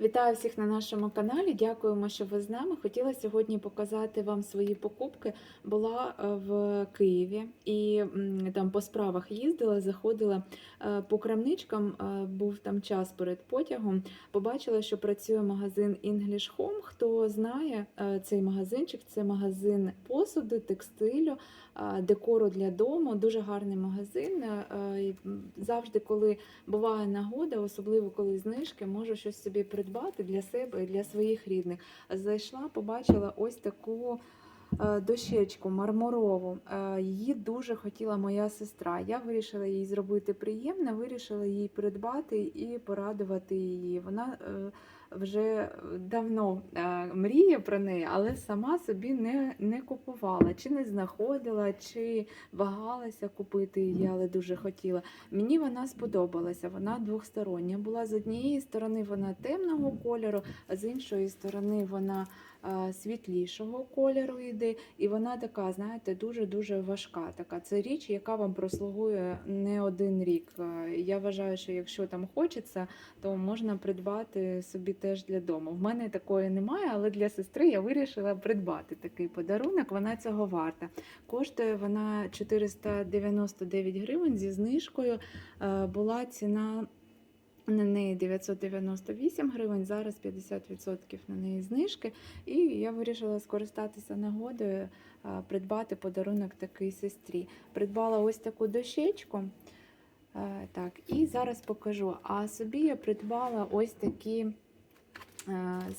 Вітаю всіх на нашому каналі. Дякуємо, що ви з нами. Хотіла сьогодні показати вам свої покупки. Була е, в Києві і там по справах їздила, заходила е, по крамничкам. е, Був там час перед потягом. Побачила, що працює магазин English Home. Хто знає цей магазинчик, це магазин посуду, текстилю, декору для дому. Дуже гарний магазин. Завжди, коли буває нагода, особливо коли знижки, можу щось собі придбати для себе і для своїх рідних. Зайшла, побачила ось таку е, дощечку мармурову. Е, Її дуже хотіла моя сестра. Я вирішила їй зробити приємне, вирішила їй придбати і порадувати її. Вона е, вже давно е, мріє про неї, але сама собі не, не купувала, чи не знаходила, чи вагалася купити її, але дуже хотіла. Мені вона сподобалася. Вона двохстороння була. З однієї сторони вона темного кольору, а з іншої сторони вона е, світлішого кольору йде. І вона така, знаєте, дуже-дуже важка. Така це річ, яка вам прослугує не один рік. Е, Я вважаю, що якщо там хочеться, то можна придбати собі теж для дому. В мене такої немає, але для сестри я вирішила придбати такий подарунок. Вона цього варта. Коштує вона 499 гривень зі знижкою. Е, Була ціна. На неї 998 гривень, зараз 50% на неї знижки. І я вирішила скористатися нагодою, придбати подарунок такий сестрі. Придбала ось таку дощечку. Е, Так, і зараз покажу. А собі я придбала ось такі е,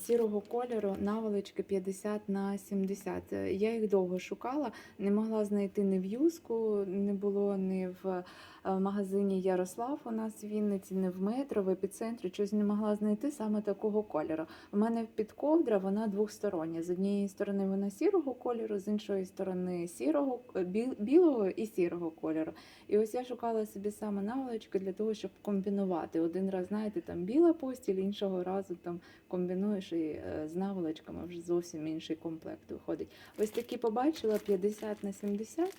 сірого кольору наволочки 50 на 70. Е, Я їх довго шукала, не могла знайти ні в юску, не було ні в е, магазині Ярослав у нас в Вінниці, не в метро, в епіцентрі. Щось не могла знайти саме такого кольору. У мене підковдра, вона двохстороння. З однієї сторони вона сірого кольору, з іншої сторони сірого, е, білого і сірого кольору. І ось я шукала собі саме наволочки для того, щоб комбінувати. Один раз, знаєте, там біла постіль, іншого разу там комбінуєш і е, з наволочками вже зовсім інший комплект виходить. Ось такі побачила 50 на 70.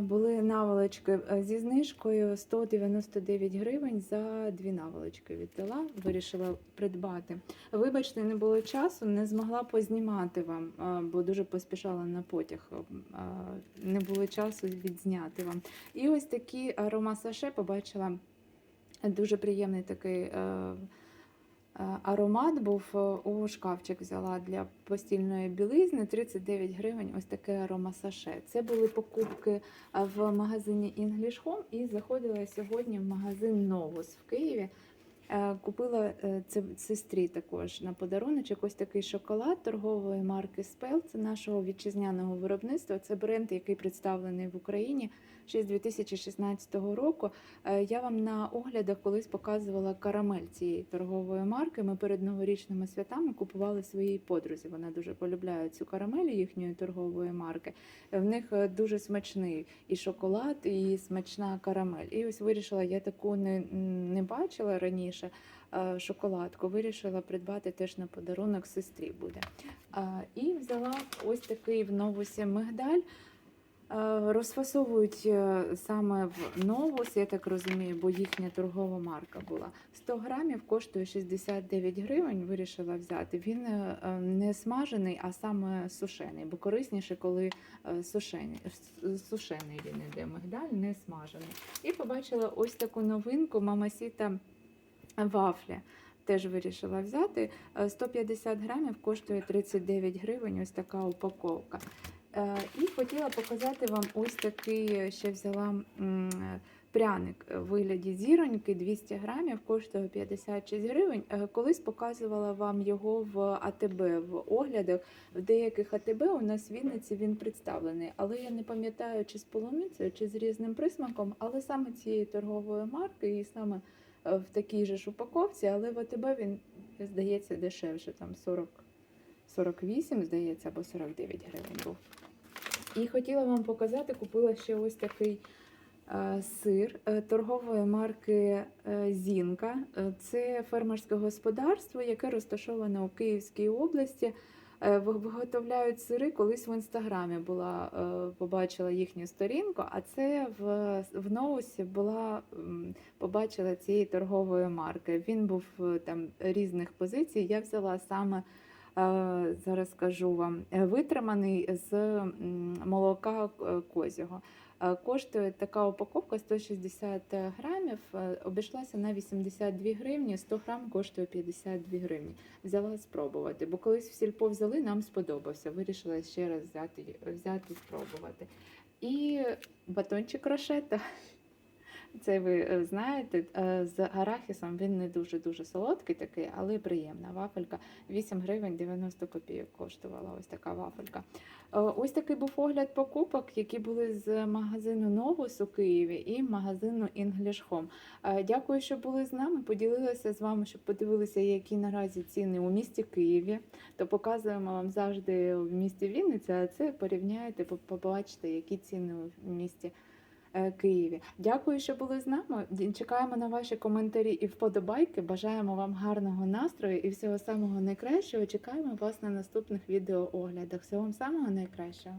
Були наволочки е, зі знижкою 199 гривень за дві наволочки віддала, вирішила придбати. Вибачте, не було часу, не змогла познімати вам, бо дуже поспішала на потяг. Не було часу відзняти вам. І ось такі аромасаше побачила дуже приємний такий. Е, Аромат був е, у шкафчик взяла для постільної білизни 39 гривень. Ось таке аромасаше. Це були покупки е, в магазині English Home і заходила сьогодні в магазин Novus в Києві. Е, Купила е, це сестрі також на подарунок ось такий шоколад торгової марки Spell. Це нашого вітчизняного виробництва. Це бренд, який представлений в Україні ще з 2016 року. Е, Я вам на оглядах колись показувала карамель цієї торгової марки. Ми перед новорічними святами купували своїй подрузі. Вона дуже полюбляє цю карамель їхньої торгової марки. В них дуже смачний і шоколад, і смачна карамель. І ось вирішила, я таку не, не бачила раніше. Е, Шоколадку вирішила придбати теж на подарунок сестрі буде. І взяла ось такий в новусі мигдаль. Е, Розфасовують е, саме в новус, я так розумію, бо їхня торгова марка була. 100 грамів коштує 69 гривень. Вирішила взяти. Він е, е, не смажений, а саме сушений, бо корисніше, коли е, сушений, сушений він іде мигдаль, не смажений. І побачила ось таку новинку Мамасіта вафля. Теж вирішила взяти. Е, 150 грамів коштує 39 гривень. Ось така упаковка. Е, І хотіла показати вам ось такий, е, ще взяла е, пряник в вигляді зіроньки, 200 грамів, коштує 56 гривень. Е, Колись показувала вам його в АТБ в оглядах. В деяких АТБ у нас в Вінниці він представлений, але я не пам'ятаю, чи з полуницею, чи з різним присмаком, але саме цієї торгової марки і саме е, в такій же ж упаковці, але в АТБ він, здається, дешевше, там 40, 48, здається, або 49 гривень був. І хотіла вам показати, купила ще ось такий е, сир е, торгової марки е, Зінка. Е, Це фермерське господарство, яке розташоване у Київській області. Е, ви- виготовляють сири. Колись в інстаграмі була е, побачила їхню сторінку, а це в, в Ноусі була побачила цієї торгової марки. Він був е, там різних позицій. Я взяла саме. Зараз скажу вам витриманий з молока козього. Е, Коштує така упаковка 160 грамів, е, обійшлася на 82 гривні, 100 грам коштує 52 гривні. Взяла спробувати, бо колись в сільпо взяли, нам сподобався. Вирішила ще раз взяти, взяти спробувати. І батончик рошета. Це ви е, знаєте, е, з арахісом він не дуже-дуже солодкий такий, але приємна вафелька. 8 гривень 90 копійок коштувала ось така вафелька. Е, Ось такий був огляд покупок, які були з магазину Новус у Києві і магазину English Home. Дякую, що були з нами. Поділилася з вами, щоб подивилися, які наразі ціни у місті Києві. То показуємо вам завжди в місті Вінниця, а це порівняєте, побачите, які ціни у місті. Е, Києві. Дякую, що були з нами. Чекаємо на ваші коментарі і вподобайки. Бажаємо вам гарного настрою і всього самого найкращого. Чекаємо вас на наступних відеооглядах. Всього самого найкращого.